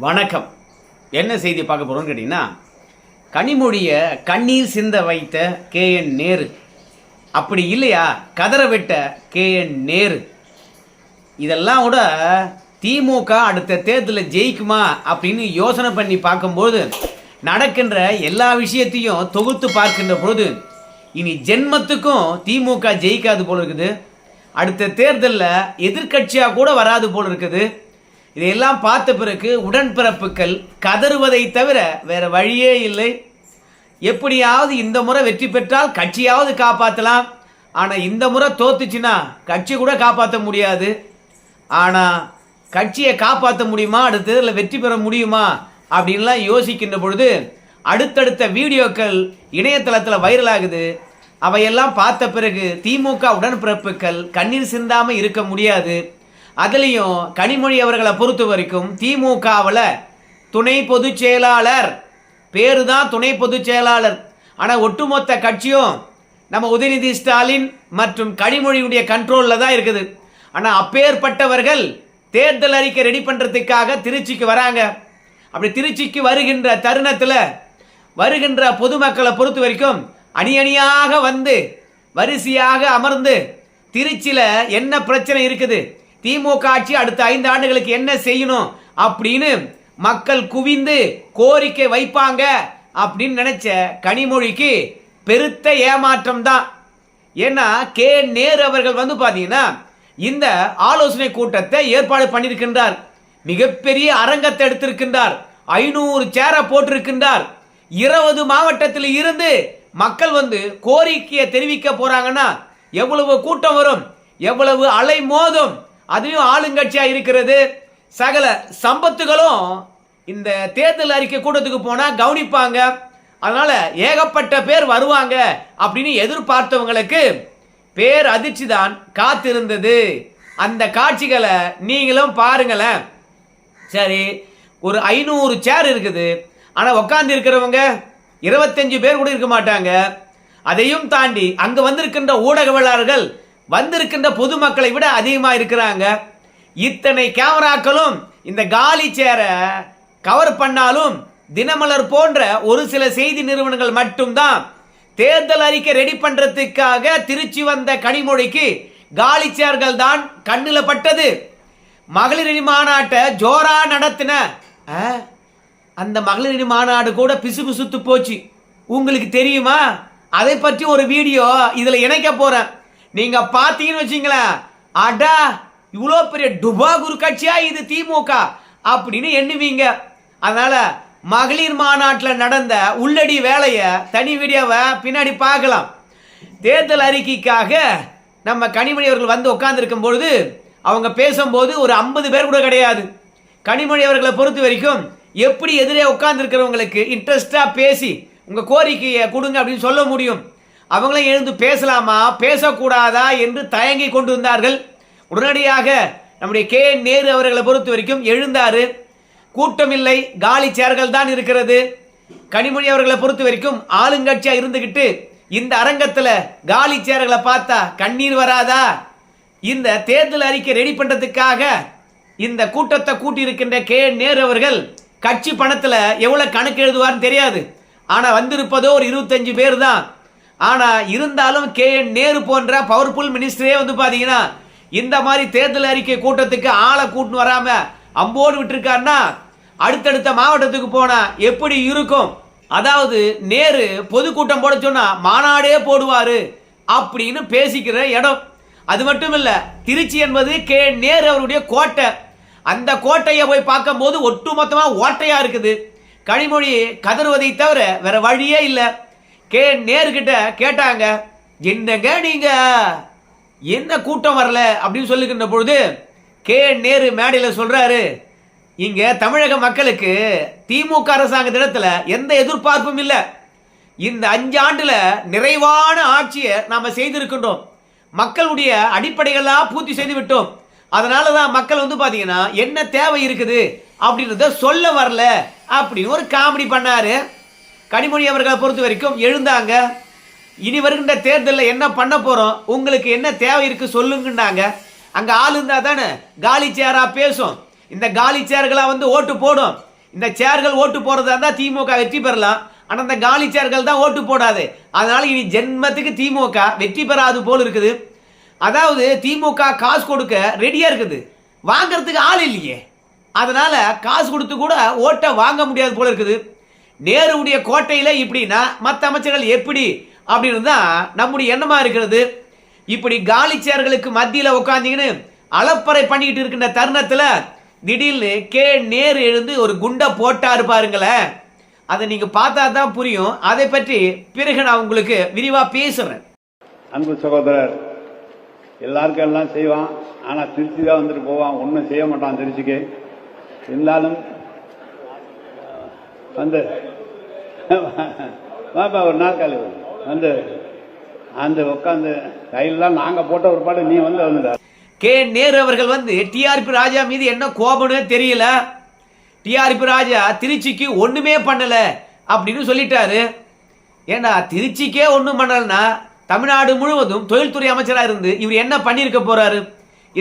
வணக்கம். என்ன செய்தி பார்க்க போகிறோம்னு கேட்டிங்கன்னா கனிமொழியை கண்ணீர் சிந்த வைத்த கே என் நேரு. அப்படி இல்லையா? கதற விட்ட கே என் நேரு. இதெல்லாம் கூட திமுக அடுத்த தேர்தலில் ஜெயிக்குமா அப்படின்னு யோசனை பண்ணி பார்க்கும்போது நடக்கின்ற எல்லா விஷயத்தையும் தொகுத்து பார்க்கின்ற பொழுது இனி ஜென்மத்துக்கும் திமுக ஜெயிக்காது போல இருக்குது. அடுத்த தேர்தலில் எதிர்க்கட்சியாக கூட வராது போல இருக்குது. இதையெல்லாம் பார்த்த பிறகு உடன்பிறப்புகள் கதறுவதை தவிர வேற வழியே இல்லை. எப்படியாவது இந்த முறை வெற்றி பெற்றால் கட்சியாவது காப்பாற்றலாம் ஆனால் இந்த முறை தோத்துச்சுன்னா கட்சி கூட காப்பாற்ற முடியாது. ஆனால் கட்சியை காப்பாற்ற முடியுமா? அடுத்த இதில் வெற்றி பெற முடியுமா? அப்படின்லாம் யோசிக்கின்ற பொழுது அடுத்தடுத்த வீடியோக்கள் இணையதளத்தில் வைரலாகுது அவையெல்லாம் பார்த்த பிறகு திமுக உடன்பிறப்புகள் கண்ணீர் சிந்தாமல் இருக்க முடியாது. அதுலேயும் கனிமொழி அவர்களை பொறுத்த வரைக்கும் திமுகவில் துணை பொதுச் செயலாளர் பேரு தான் துணை பொதுச் செயலாளர். ஆனால் ஒட்டுமொத்த கட்சியும் நம்ம உதயநிதி ஸ்டாலின் மற்றும் கனிமொழியுடைய கண்ட்ரோலில் தான் இருக்குது. ஆனால் அப்பேற்பட்டவர்கள் தேர்தல் அறிக்கை ரெடி பண்ணுறதுக்காக திருச்சிக்கு வராங்க. அப்படி திருச்சிக்கு வருகின்ற தருணத்தில் வருகின்ற பொதுமக்களை பொறுத்த வரைக்கும் அணி அணியாக வந்து வரிசையாக அமர்ந்து திருச்சியில் என்ன பிரச்சனை இருக்குது? திமுக ஆட்சி அடுத்த ஐந்து ஆண்டுகளுக்கு என்ன செய்யணும் அப்படின்னு மக்கள் குவிந்து கோரிக்கை வைப்பாங்க அப்படின்னு நினைச்ச கனிமொழிக்கு பெருத்த ஏமாற்றம் தான் ஏன்னா கே. நேரு அவர்கள் வந்து பார்த்தீங்கன்னா இந்த ஆலோசனை கூட்டத்தை ஏற்பாடு பண்ணியிருக்கின்றார். மிகப்பெரிய அரங்கத்தை எடுத்திருக்கின்றார். ஐநூறு சேரை போட்டிருக்கின்றார். இருபது மாவட்டத்தில் இருந்து மக்கள் வந்து கோரிக்கையை தெரிவிக்க போறாங்கன்னா எவ்வளவு கூட்டம் வரும்? எவ்வளவு அலை மோதும் அதுவும் ஆளுங்கட்சியாக இருக்கிறது. சகல சம்பத்துகளும் இந்த தேர்தல் அறிக்கை கூட்டத்துக்கு போனால் கவனிப்பாங்க. அதனால் ஏகப்பட்ட பேர் வருவாங்க அப்படின்னு எதிர்பார்த்தவங்களுக்கு பேர் அதிர்ச்சி தான் காத்திருந்தது. அந்த காட்சிகளை நீங்களும் பாருங்களேன். சரி ஒரு ஐநூறு சேர் இருக்குது. ஆனால் உட்காந்து இருக்கிறவங்க இருபத்தஞ்சு பேர் கூட இருக்க மாட்டாங்க. அதையும் தாண்டி அங்கே வந்திருக்கின்ற ஊடகவியலாளர்கள் வந்திருக்கின்ற பொதுமக்களை விட அதிகமாக இருக்கிறாங்க. இத்தனை கேமராக்களும் இந்த காலி சேரை கவர் பண்ணாலும் தினமலர் போன்ற ஒரு சில செய்தி நிறுவனங்கள் மட்டும்தான் தேர்தல் அறிக்கை ரெடி பண்றதுக்காக திருச்சி வந்த கனிமொழிக்கு காலி சேர்கள் தான் கண்ணில் பட்டது. மகளிரணி மாநாட்டை ஜோரா நடத்தின அந்த மகளிரணி மாநாடு கூட பிசுபிசுத்து போச்சு. உங்களுக்கு தெரியுமா? அதை பற்றி ஒரு வீடியோ இதில் இணைக்க போறேன். நீங்க பார்த்தீங்கன்னு வச்சீங்களேன் அடா இவ்வளோ பெரிய டுபாகுரு கட்சியா இது திமுக அப்படின்னு எண்ணுவீங்க. அதனால மகளிர் மாநாட்டில் நடந்த உள்ளடி வேலையை தனி வீடியோவை பின்னாடி பார்க்கலாம். தேர்தல் அறிக்கைக்காக நம்ம கனிமொழி அவர்கள் வந்து உட்கார்ந்துருக்கும் பொழுது அவங்க பேசும்போது ஒரு ஐம்பது பேர் கூட கிடையாது. கனிமொழி அவர்களை பொறுத்த வரைக்கும் எப்படி எதிரே உட்கார்ந்துருக்கிறவங்களுக்கு இன்ட்ரெஸ்டாக பேசி உங்கள் கோரிக்கையை கொடுங்க அப்படின்னு சொல்ல முடியும். அவங்களும் எழுந்து பேசலாமா? பேசக்கூடாதா? என்று தயங்கி கொண்டிருந்தார்கள். உடனடியாக நம்முடைய கே. நேரு அவர்களை பொறுத்த வரைக்கும் எழுந்தார். கூட்டமில்லை. காலி சேர்கள் தான் இருக்கிறது. கனிமொழி அவர்களை பொறுத்த வரைக்கும் ஆளுங்கட்சியாக இருந்துக்கிட்டு இந்த அரங்கத்தில் காலி சேர்களை பார்த்தா கண்ணீர் வராதா? இந்த தேர்தல் அறிக்கை ரெடி பண்ணுறதுக்காக இந்த கூட்டத்தை கூட்டியிருக்கின்ற கே. நேரு அவர்கள் கட்சி பணத்தில் எவ்வளோ கணக்கு எழுதுவார்னு தெரியாது. ஆனால் வந்திருப்பதோ ஒரு இருபத்தஞ்சு பேர் தான். ஆனால் இருந்தாலும் கே என் நேரு போன்ற பவர்ஃபுல் மினிஸ்டரே வந்து பார்த்தீங்கன்னா இந்த மாதிரி தேர்தல் அறிக்கை கூட்டத்துக்கு ஆளை கூட்டின்னு வராமல் அம்போடு விட்டுருக்காருன்னா அடுத்தடுத்த மாவட்டத்துக்கு போனால் எப்படி இருக்கும்? அதாவது நேரு பொதுக்கூட்டம் போட சொன்னால் மாநாடே போடுவார் அப்படின்னு பேசிக்கிற இடம். அது மட்டும் இல்லை திருச்சி என்பது கே நேரு அவருடைய கோட்டை. அந்த கோட்டையை போய் பார்க்கும்போது ஒட்டுமொத்தமாக ஓட்டையாக இருக்குது. கனிமொழி கதறுவதை தவிர வேற வழியே இல்லை. கே நேருக்கிட்ட கேட்டாங்க என்னங்க நீங்க? என்ன கூட்டம் வரல? அப்படின்னு சொல்லுகின்ற பொழுது கே நேரு மேடையில் சொல்றாரு இங்க தமிழக மக்களுக்கு திமுக அரசாங்கத்திடத்துல எந்த எதிர்பார்ப்பும் இல்லை. இந்த அஞ்சு ஆண்டுல நிறைவான ஆட்சியை நாம செய்திருக்கின்றோம். மக்களுடைய அடிப்படைகளாக பூர்த்தி செய்து விட்டோம். அதனால தான் மக்கள் வந்து பார்த்தீங்கன்னா என்ன தேவை இருக்குது அப்படின்றத சொல்ல வரல. அப்படின்னு ஒரு காமெடி பண்ணாரு. கனிமொழி அவர்களை பொறுத்த வரைக்கும் எழுந்தாங்க. இனி வருகின்ற தேர்தலில் என்ன பண்ண போகிறோம் உங்களுக்கு என்ன தேவை இருக்கு சொல்லுங்கன்னாங்க. அங்கே ஆள் இருந்தால் தானே? காலி சேராக பேசும். இந்த காலி சேர்களாக வந்து ஓட்டு போடும். இந்த சேர்கள் ஓட்டு போடுறதா இருந்தால் திமுக வெற்றி பெறலாம். ஆனால் இந்த காலி சேர்கள் தான் ஓட்டு போடாது. அதனால் இனி ஜென்மத்துக்கு திமுக வெற்றி பெறாது போல் இருக்குது. அதாவது திமுக காசு கொடுக்க ரெடியாக இருக்குது. வாங்குறதுக்கு ஆள் இல்லையே. அதனால் காசு கொடுத்து கூட ஓட்டை வாங்க முடியாது போல இருக்குது. நேருடைய கோட்டையில் இப்படின்னா மற்ற அமைச்சர்கள் எப்படி அப்படின்னு தான் நம்முடைய எண்ணமாக இருக்கிறது. இப்படி காலி சேர்களுக்கு மத்தியில் உட்காந்திங்கன்னு அளப்பறை பண்ணிக்கிட்டு இருக்கின்ற தருணத்தில் திடீர்னு கே நேரு எழுந்து ஒரு குண்டை போட்டாரு பாருங்களேன். அதை நீங்க பார்த்தா தான் புரியும். அதை பற்றி பிறகு நான் உங்களுக்கு விரிவா பேசுறேன். அன்பு சகோதரர் எல்லாருக்கும் எல்லாம் செய்வான். ஆனால் திருச்சி தான் வந்துட்டு போவான். ஒன்றும் செய்ய மாட்டான் திருச்சிக்கு. இருந்தாலும் வந்து. வாப்பா ஒரு நாற்காலி வரு. வந்து அந்த உட்காந்து கையிலலாம் நாங்கள் போட்ட ஒரு பாடு நீ வந்து வந்துட்டார் கே. நேரு அவர்கள் வந்து டிஆர்பி ராஜா மீது என்ன கோபம்னு தெரியல. டிஆர்பி ராஜா திருச்சிக்கு ஒண்ணுமே பண்ணல அப்படின்னு சொல்லிட்டாரு. ஏன்னா திருச்சிக்கே ஒன்றும் பண்ணலன்னா தமிழ்நாடு முழுவதும் தொழில்துறை அமைச்சராக இருந்து இவர் என்ன பண்ணியிருக்க போறாரு?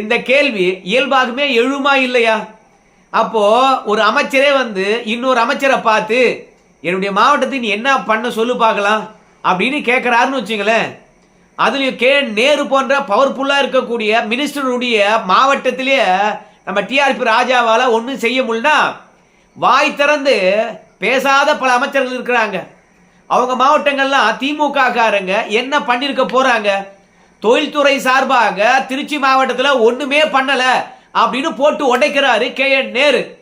இந்த கேள்வி இயல்பாகவே எழுமா இல்லையா? அப்போ ஒரு அமைச்சரே வந்து இன்னொரு அமைச்சரை பார்த்து என்னுடைய மாவட்டத்தை நீ என்ன பண்ண சொல்லு பார்க்கலாம். அப்படின்னு கேட்குறாருன்னு வச்சுங்களேன். அதுலேயும் கே. நேரு போன்ற பவர்ஃபுல்லாக இருக்கக்கூடிய மினிஸ்டருடைய மாவட்டத்திலேயே நம்ம டிஆர்பி ராஜாவால் ஒன்றும் செய்ய முடியலனா வாய் திறந்து பேசாத பல அமைச்சர்கள் இருக்கிறாங்க. அவங்க மாவட்டங்கள்லாம் திமுக காரங்க என்ன பண்ணியிருக்க போகிறாங்க தொழில்துறை சார்பாக திருச்சி மாவட்டத்தில் ஒன்றுமே பண்ணலை. அப்படின்னு போட்டு உடைக்கிறாரு கே என் நேரு.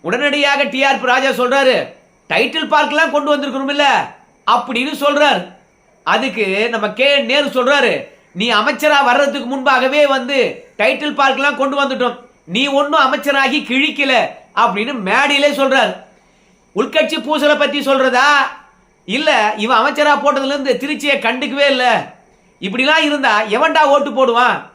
உடனடியாக டிஆர்பி ராஜா சொல்றாரு டைட்டில் பார்க்கெல்லாம் கொண்டு வந்திருக்கணும் இல்ல அப்படின்னு சொல்றாரு. அதுக்கு நம்ம கே என் நேரு சொல்றாரு நீ அமைச்சரா வர்றதுக்கு முன்பாகவே வந்து டைட்டில் பார்க்கெல்லாம் கொண்டு வந்துட்டோம். நீ ஒன்றும் அமைச்சராகி கிழிக்கல. அப்படின்னு மேடையிலே சொல்றாரு. உள்கட்சி பூசலை பத்தி சொல்றதா? இல்ல இவன் அமைச்சரா போட்டதுல இருந்து திருச்சியை கண்டுக்கவே இல்லை. இப்படிலாம் இருந்தா எவன்டா ஓட்டு போடுவான்?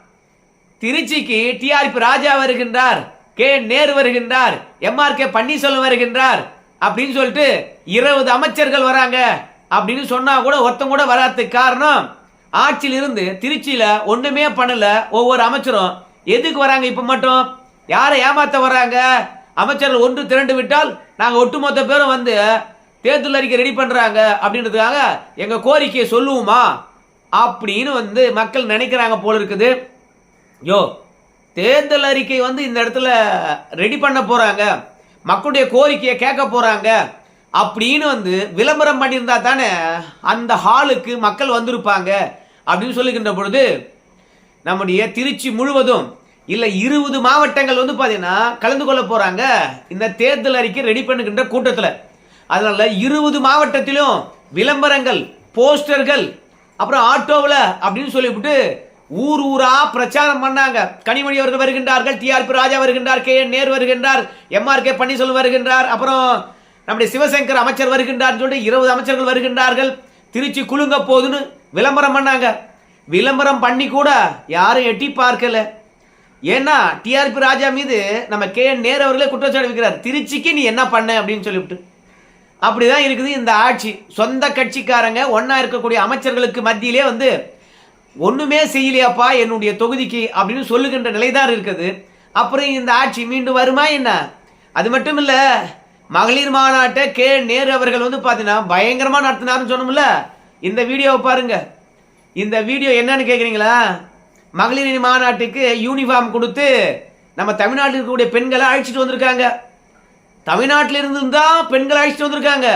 திருச்சிக்கு டிஆர்பி ராஜா வருகின்றார். கே. நேரு வருகின்றார். எம்ஆர் கே பன்னீர்செல்வம் வருகின்றார். அப்படின்னு சொல்லிட்டு இருபது அமைச்சர்கள் வராங்க. அப்படின்னு சொன்னா கூட ஒருத்தம் கூட வராததுக்கு காரணம் ஆட்சியில் இருந்து திருச்சியில ஒண்ணுமே பண்ணல. ஒவ்வொரு அமைச்சரும் எதுக்கு வராங்க இப்ப மட்டும்? யாரை ஏமாத்த வராங்க? அமைச்சர்கள் ஒன்று திரண்டு விட்டால் நாங்கள் ஒட்டுமொத்த பேரும் வந்து தேர்தல் அறிக்கை ரெடி பண்றாங்க. அப்படின்றதுக்காக எங்க கோரிக்கையை சொல்லுவோமா? அப்படின்னு வந்து மக்கள் நினைக்கிறாங்க போல இருக்குது. யோ தேர்தல் அறிக்கை வந்து இந்த இடத்துல ரெடி பண்ண போகிறாங்க மக்களுடைய கோரிக்கையை கேட்க போகிறாங்க அப்படின்னு வந்து விளம்பரம் பண்ணியிருந்தா தானே அந்த ஹாலுக்கு மக்கள் வந்திருப்பாங்க. அப்படின்னு சொல்லுகின்ற பொழுது நம்முடைய திருச்சி முழுவதும் இல்லை இருபது மாவட்டங்கள் வந்து பார்த்தீங்கன்னா கலந்து கொள்ள போகிறாங்க இந்த தேர்தல் அறிக்கை ரெடி பண்ணுகின்ற கூட்டத்தில். அதனால் இருபது மாவட்டத்திலும் விளம்பரங்கள் போஸ்டர்கள் அப்புறம் ஆட்டோவில் அப்படின்னு சொல்லிவிட்டு ஊர் ஊரா பிரச்சாரம் பண்ணாங்க. கனிமொழி அவர்கள் வருகின்றார்கள் டிஆர்பி ராஜா வருகின்றார் கே என் நேரு வருகின்றார் எம்ஆர் கே பன்னீர்செல்வம் வருகின்றார் அப்புறம் நம்முடைய சிவசங்கர் அமைச்சர் வருகின்றார் சொல்லிட்டு இருபது அமைச்சர்கள் வருகின்றார்கள். திருச்சி குலுங்க போகுதுன்னு விளம்பரம் பண்ணாங்க. விளம்பரம் பண்ணி கூட யாரும் எட்டி பார்க்கல. ஏன்னா டிஆர்பி ராஜா மீது நம்ம கே என் நேரு அவர்களே குற்றச்சாட்டு வைக்கிறார். திருச்சிக்கு நீ என்ன பண்ண அப்படின்னு சொல்லிவிட்டு. அப்படிதான் இருக்குது இந்த ஆட்சி. சொந்த கட்சிக்காரங்க ஒன்னா இருக்கக்கூடிய அமைச்சர்களுக்கு மத்தியிலே வந்து ஒன்றுமே செய்யலையாப்பா என்னுடைய தொகுதிக்கு அப்படின்னு சொல்லுகின்ற நிலைதான் இருக்குது. அப்புறம் இந்த ஆட்சி மீண்டும் வருமா என்ன? அது மட்டும் இல்லை மகளிர் மாநாட்டை கே. நேரு அவர்கள் வந்து பார்த்தீங்கன்னா பயங்கரமாக நடத்தினாருன்னு சொன்னோம்ல. இந்த வீடியோவை பாருங்க. இந்த வீடியோ என்னன்னு கேட்குறீங்களா மகளிர் மாநாட்டுக்கு யூனிஃபார்ம் கொடுத்து நம்ம தமிழ்நாட்டில் இருக்கக்கூடிய பெண்களை அழைச்சிட்டு வந்திருக்காங்க. தமிழ்நாட்டில் இருந்து தான் பெண்கள் அழைச்சிட்டு வந்திருக்காங்க.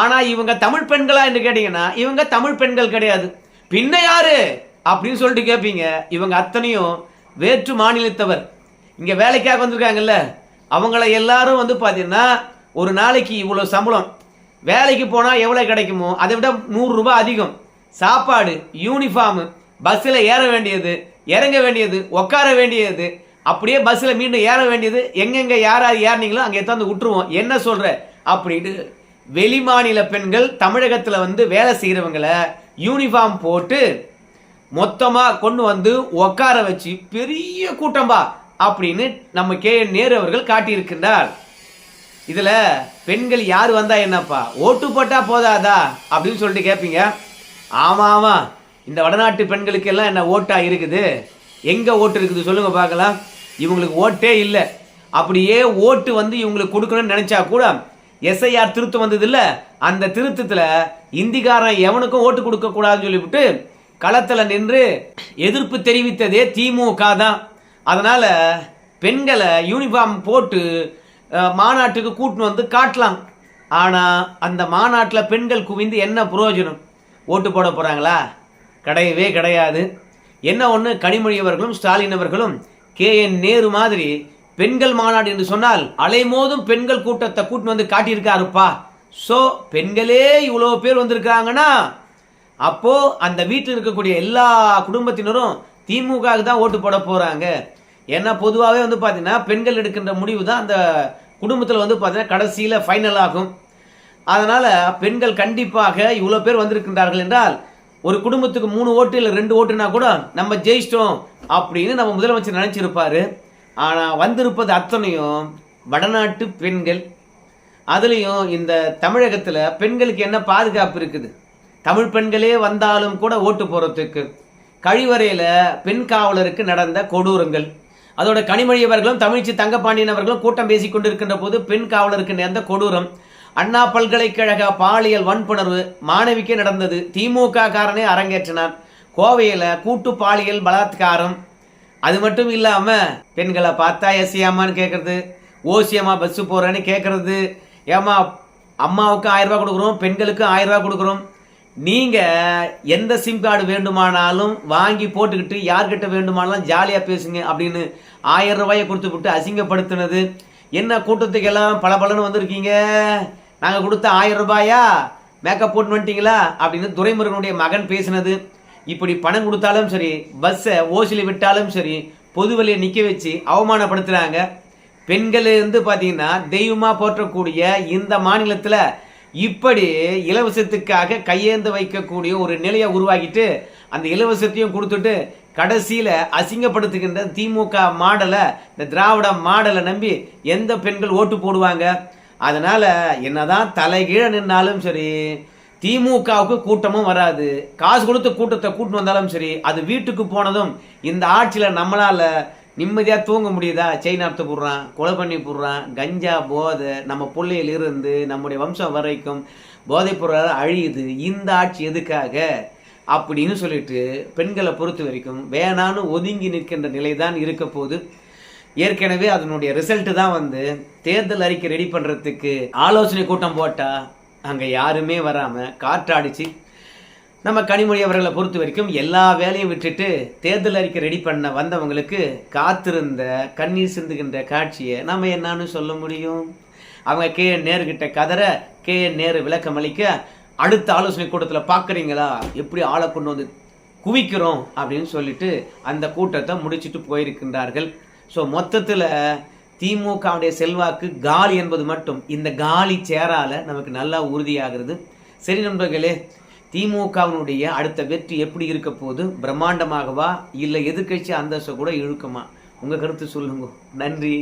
ஆனால் இவங்க தமிழ் பெண்களா என்று கேட்டிங்கன்னா இவங்க தமிழ் பெண்கள் கிடையாது. பின்ன யாரு? அப்படின்னு சொல்லிட்டு கேட்பீங்க இவங்க அத்தனையும் வேற்று மாநிலத்தவர். இங்க வேலைக்காக வந்திருக்காங்கல்ல. அவங்கள எல்லாரும் வந்து பார்த்தீங்கன்னா ஒரு நாளைக்கு இவ்வளோ சம்பளம். வேலைக்கு போனால் எவ்வளோ கிடைக்குமோ அதை விட நூறுரூபா அதிகம். சாப்பாடு யூனிஃபார்மு பஸ்ஸில் ஏற வேண்டியது இறங்க வேண்டியது உட்கார வேண்டியது. அப்படியே பஸ்ஸில் மீண்டும் ஏற வேண்டியது. எங்கெங்கே யார் யார் ஏறினீங்களோ அங்கே எத்தாந்து விட்டுருவோம். என்ன சொல்கிற அப்படின்ட்டு வெளிமாநில பெண்கள் தமிழகத்தில் வந்து வேலை செய்கிறவங்களை யூனிஃபார்ம் போட்டு மொத்தமாக கொண்டு வந்து உட்கார வச்சு பெரிய கூட்டம்பா அப்படின்னு நம்ம கே என் நேரு அவர்கள் காட்டியிருக்கின்றார். இதில் பெண்கள் யார் வந்தால் என்னப்பா? ஓட்டு போட்டால் போதாதா? அப்படின்னு சொல்லிட்டு கேட்பீங்க ஆமாம் ஆமாம் இந்த வடநாட்டு பெண்களுக்கு எல்லாம் என்ன ஓட்டாக இருக்குது? எங்கே ஓட்டு இருக்குது சொல்லுங்கள் பார்க்கலாம். இவங்களுக்கு ஓட்டே இல்லை. அப்படியே ஓட்டு வந்து இவங்களுக்கு கொடுக்கணும்னு நினச்சா கூட எஸ்ஐஆர் திருத்தம் வந்தது இல்லை அந்த திருத்தத்தில் இந்திக்காரன் எவனுக்கும் ஓட்டு கொடுக்க கூடாதுன்னு சொல்லிவிட்டு களத்தில் நின்று எதிர்ப்பு தெரிவித்ததே திமுக தான். அதனால் பெண்களை யூனிஃபார்ம் போட்டு மாநாட்டுக்கு கூட்டின்னு வந்து காட்டலாம். ஆனால் அந்த மாநாட்டில் பெண்கள் குவிந்து என்ன பிரயோஜனம் ஓட்டு போட போகிறாங்களா கிடையவே கிடையாது. என்ன ஒன்று கனிமொழி அவர்களும் ஸ்டாலின் அவர்களும் கே என் நேரு மாதிரி பெண்கள் மாநாடு என்று சொன்னால் அலைமோதும் பெண்கள் கூட்டத்தை கூட்டின்னு வந்து காட்டியிருக்காருப்பா. ஸோ பெண்களே இவ்வளோ பேர் வந்திருக்காங்கன்னா அப்போ அந்த வீட்டில் இருக்கக்கூடிய எல்லா குடும்பத்தினரும் திமுகவுக்கு தான் ஓட்டு போட போகிறாங்க ஏன்னா பொதுவாகவே வந்து பார்த்தீங்கன்னா பெண்கள் எடுக்கின்ற முடிவு தான் அந்த குடும்பத்தில் வந்து பார்த்தீங்கன்னா கடைசியில் ஃபைனல் ஆகும். அதனால் பெண்கள் கண்டிப்பாக இவ்வளோ பேர் வந்திருக்கின்றார்கள் என்றால் ஒரு குடும்பத்துக்கு மூணு ஓட்டு இல்லை ரெண்டு ஓட்டுனா கூட நம்ம ஜெயிச்சிட்டோம் அப்படின்னு நம்ம முதலமைச்சர் நினச்சிருப்பாரு. ஆனால் வந்திருப்பது அத்தனையும் வடநாட்டு பெண்கள். அதுலேயும் இந்த தமிழகத்தில் பெண்களுக்கு என்ன பாதுகாப்பு இருக்குது? தமிழ் பெண்களே வந்தாலும் கூட ஓட்டு போகிறதுக்கு கழிவறையில் பெண் காவலருக்கு நடந்த கொடூரங்கள். அதோட கனிமொழி அவர்களும் தமிழ்ச்சி தங்கப்பாண்டியன் அவர்களும் கூட்டம் பேசி கொண்டிருக்கின்ற போது பெண் காவலருக்கு நேர்ந்த கொடூரம். அண்ணா பல்கலைக்கழக பாலியல் வன்புணர்வு மாணவிக்கே நடந்தது. திமுக காரனே அரங்கேற்றினார் கோவையில் கூட்டு பாலியல் பலாத்காரம் அது மட்டும் இல்லாமல் பெண்களை பார்த்தா எஸ்சியாமான்னு கேட்குறது ஓசியம்மா பஸ்ஸு போகிறேன்னு கேட்குறது ஏமா அம்மாவுக்கு ஆயிரம் ரூபாய் கொடுக்குறோம் பெண்களுக்கு ஆயிரரூபா கொடுக்குறோம். நீங்கள் எந்த சிம் கார்டு வேண்டுமானாலும் வாங்கி போட்டுக்கிட்டு யார்கிட்ட வேண்டுமானாலும் ஜாலியாக பேசுங்க அப்படின்னு ஆயிரம் ரூபாயை கொடுத்து விட்டு அசிங்கப்படுத்தினது. என்ன கூட்டத்துக்கெல்லாம் பல பலன்னு வந்திருக்கீங்க? நாங்கள் கொடுத்த ஆயிரம் ரூபாயா? மேக்கப் போட்டு வந்துட்டீங்களா? அப்படின்னு துரைமுருகனுடைய மகன் பேசினது. இப்படி பணம் கொடுத்தாலும் சரி பஸ்ஸை ஓசில விட்டாலும் சரி பொது வழியை நிற்க வச்சு அவமானப்படுத்துறாங்க. பெண்கள் வந்து பார்த்தீங்கன்னா தெய்வமாக போற்றக்கூடிய இந்த மாநிலத்தில் இப்படி இலவசத்துக்காக கையேந்து வைக்கக்கூடிய ஒரு நிலையை உருவாக்கிட்டு அந்த இலவசத்தையும் கொடுத்துட்டு கடைசியில் அசிங்கப்படுத்துகின்ற திமுக மாடலை இந்த திராவிட மாடலை நம்பி எந்த பெண்கள் ஓட்டு போடுவாங்க? அதனால் என்னதான் தலைகீழ நின்னாலும் சரி திமுகவுக்கு கூட்டமும் வராது. காசு கொடுத்து கூட்டத்தை கூட்டு வந்தாலும் சரி அது வீட்டுக்கு போனதும் இந்த ஆட்சியில் நம்மளால் நிம்மதியாக தூங்க முடியுதா? செயின் அறுத்து போடுறான் கொலை பண்ணி போடுறான் கஞ்சா போதை நம்ம பிள்ளையில் இருந்து நம்முடைய வம்சம் வரைக்கும் போதை பொருளால் அழியுது. இந்த ஆட்சி எதுக்காக? அப்படின்னு சொல்லிட்டு பெண்களை பொறுத்த வரைக்கும் வேணான்னு ஒதுங்கி நிற்கின்ற நிலை தான் இருக்க போகுது. ஏற்கனவே அதனுடைய ரிசல்ட் தான் வந்து தேர்தல் அறிக்கை ரெடி பண்ணுறதுக்கு ஆலோசனை கூட்டம் போட்டால் அங்கே யாருமே வராமல் காற்றாடிச்சு. நம்ம கனிமொழி அவர்களை பொறுத்த வரைக்கும் எல்லா வேலையும் விட்டுட்டு தேர்தல் அறிக்கை ரெடி பண்ண வந்தவங்களுக்கு காத்திருந்த கண்ணீர் சிந்துகின்ற காட்சியை நம்ம என்னன்னு சொல்ல முடியும்? அவங்க கே என் நேருகிட்ட கதற கே என் நேரு விளக்கம் அளிக்க அடுத்த ஆலோசனை கூட்டத்தில் பார்க்குறீங்களா எப்படி ஆளை கொண்டு வந்து குவிக்கிறோம் அப்படின்னு சொல்லிட்டு அந்த கூட்டத்தை முடிச்சுட்டு போயிருக்கின்றார்கள். ஸோ மொத்தத்தில் திமுகவுடைய செல்வாக்கு காலி என்பது மட்டும். இந்த காலி சேரால நமக்கு நல்லா உறுதியாகிறது. சரி நண்பர்களே திமுகவினுடைய அடுத்த வெற்றி எப்படி இருக்க போகுது? பிரம்மாண்டமாகவா? இல்லை எதிர்க்கட்சி அந்தஸ்தை கூட இழுக்குமா? உங்கள் கருத்து சொல்லுங்க. நன்றி.